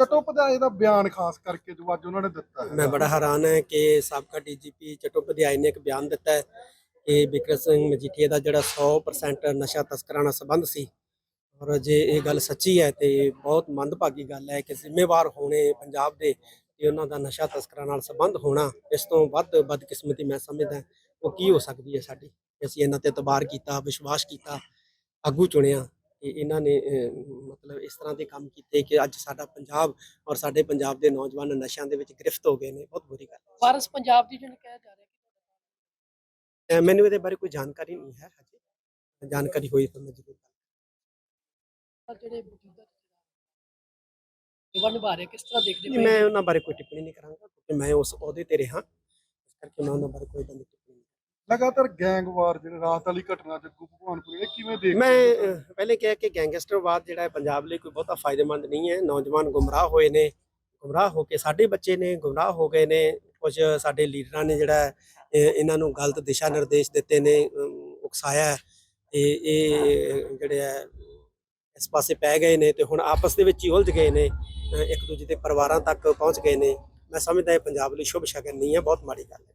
ਚਟੋਪਧਿਆਏ ਦਾ ਬਿਆਨ ਖਾਸ ਕਰਕੇ ਜੋ ਅੱਜ ਉਹਨਾਂ ਨੇ ਦਿੱਤਾ ਹੈ। ਮੈਂ ਬੜਾ ਹੈਰਾਨ ਹੈ ਕਿ ਸਾਬਕਾ ਡੀਜੀਪੀ ਚਟੋਪਧਿਆਏ ਨੇ ਇੱਕ ਬਿਆਨ ਦਿੱਤਾ ਹੈ ਕਿ ਬਿਕਰਮ ਸਿੰਘ ਮਜੀਠੀਆ ਦਾ ਜਿਹੜਾ 100% ਨਸ਼ਾ ਤਸਕਰਾਂ ਨਾਲ ਸੰਬੰਧ ਸੀ। ਔਰ ਜੇ ਇਹ ਗੱਲ ਸੱਚੀ ਹੈ ਤੇ ਬਹੁਤ ਮੰਦਭਾਗੀ ਗੱਲ ਹੈ ਕਿ ਜ਼ਿੰਮੇਵਾਰ ਹੋਣੇ ਪੰਜਾਬ ਦੇ ਕਿ ਉਹਨਾਂ ਦਾ ਨਸ਼ਾ ਤਸਕਰਾਂ ਨਾਲ ਸੰਬੰਧ ਹੋਣਾ, ਇਸ ਤੋਂ ਵੱਧ ਬਦਕਿਸਮਤੀ ਮੈਂ ਸਮਝਦਾ ਉਹ ਕੀ ਹੋ ਸਕਦੀ ਹੈ ਸਾਡੀ? ਅਸੀਂ ਇਹਨਾਂ ਤੇ ਇਤਬਾਰ ਕੀਤਾ, ਵਿਸ਼ਵਾਸ ਕੀਤਾ, ਆਗੂ ਚੁਣਿਆ। ਕਿ ਇਹਨਾਂ ਨੇ ਮਤਲਬ ਇਸ ਤਰ੍ਹਾਂ ਦੇ ਕੰਮ ਕੀਤੇ ਕਿ ਅੱਜ ਸਾਡਾ ਪੰਜਾਬ ਔਰ ਸਾਡੇ ਪੰਜਾਬ ਦੇ ਨੌਜਵਾਨ ਨਸ਼ਿਆਂ ਦੇ ਵਿੱਚ ਗ੍ਰਿਫਤ ਹੋ ਗਏ ਨੇ। ਬਹੁਤ ਬੁਰੀ ਗੱਲ ਹੈ। ਵਾਰਸ ਪੰਜਾਬ ਦੀ ਜਿਹਨੂੰ ਕਿਹਾ ਜਾ ਰਿਹਾ ਕਿ ਮੈਨੂੰ ਇਹਦੇ ਬਾਰੇ ਕੋਈ ਜਾਣਕਾਰੀ ਨਹੀਂ ਹੈ ਹਜੇ। ਜਾਣਕਾਰੀ ਹੋਈ ਤਾਂ ਮੈਂ ਜ਼ਰੂਰ ਪਰ ਜਿਹੜੇ ਮੌਜੂਦਾ ਜੀਵਨ ਰਹੇ ਕਿਸ ਤਰ੍ਹਾਂ ਦੇਖਦੇ ਨਹੀਂ, ਮੈਂ ਉਹਨਾਂ ਬਾਰੇ ਕੋਈ ਟਿੱਪਣੀ ਨਹੀਂ ਕਰਾਂਗਾ ਕਿਉਂਕਿ ਮੈਂ ਉਸ ਅਹੁਦੇ ਤੇ ਰਿਹਾ। ਇਸ ਕਰਕੇ ਮੈਂ ਉਹਨਾਂ ਬਾਰੇ ਕੋਈ ਟਿੱਪਣੀ ਨਹੀਂ ਲਗਾਤਾਰ ਗੈਂਗਵਾਰ ਜਿਹੜੇ ਰਾਤ ਵਾਲੀ ਘਟਨਾ ਜੱਗੂ ਭਗਵਾਨਪੁਰ ਇਹ ਕਿਵੇਂ ਦੇਖ ਮੈਂ ਅਹ, ਪਹਿਲੇ ਕਿਹਾ ਕਿ ਗੈਂਗਸਟਰਵਾਦ ਜਿਹੜਾ ਹੈ ਪੰਜਾਬ ਲਈ ਕੋਈ ਬਹੁਤਾ ਫਾਇਦੇਮੰਦ ਨਹੀਂ ਹੈ। ਨੌਜਵਾਨ ਗੁੰਮਰਾਹ ਹੋਏ ਨੇ ਗੁੰਮਰਾਹ ਹੋ ਕੇ ਸਾਡੇ ਬੱਚੇ ਨੇ ਗੁੰਮਰਾਹ ਹੋ ਗਏ ਨੇ। ਕੁਝ ਸਾਡੇ ਲੀਡਰਾਂ ਨੇ ਜਿਹੜਾ ਹੈ, ਇਹ- ਇਹਨਾਂ ਨੂੰ ਗਲਤ ਦਿਸ਼ਾ ਨਿਰਦੇਸ਼ ਦਿੱਤੇ ਨੇ ਅਮ, ਉਕਸਾਇਆ ਹੈ। ਤੇ ਇਹ ਜਿਹੜੇ ਹੈ ਇਸ ਪਾਸੇ ਪੈ ਗਏ ਨੇ ਤੇ ਹੁਣ ਆਪਸ ਦੇ ਵਿੱਚ ਹੀ ਉਲਝ ਗਏ ਨੇ ਅਹ, ਇੱਕ ਦੂਜੇ ਦੇ ਪਰਿਵਾਰਾਂ ਤੱਕ ਪਹੁੰਚ ਗਏ ਨੇ। ਮੈਂ ਸਮਝਦਾ ਇਹ ਪੰਜਾਬ ਲਈ ਸ਼ੁਭ ਸ਼ਗਨ ਨਹੀਂ ਹੈ ਬਹੁਤ ਮਾੜੀ ਗੱਲ ਹੈ।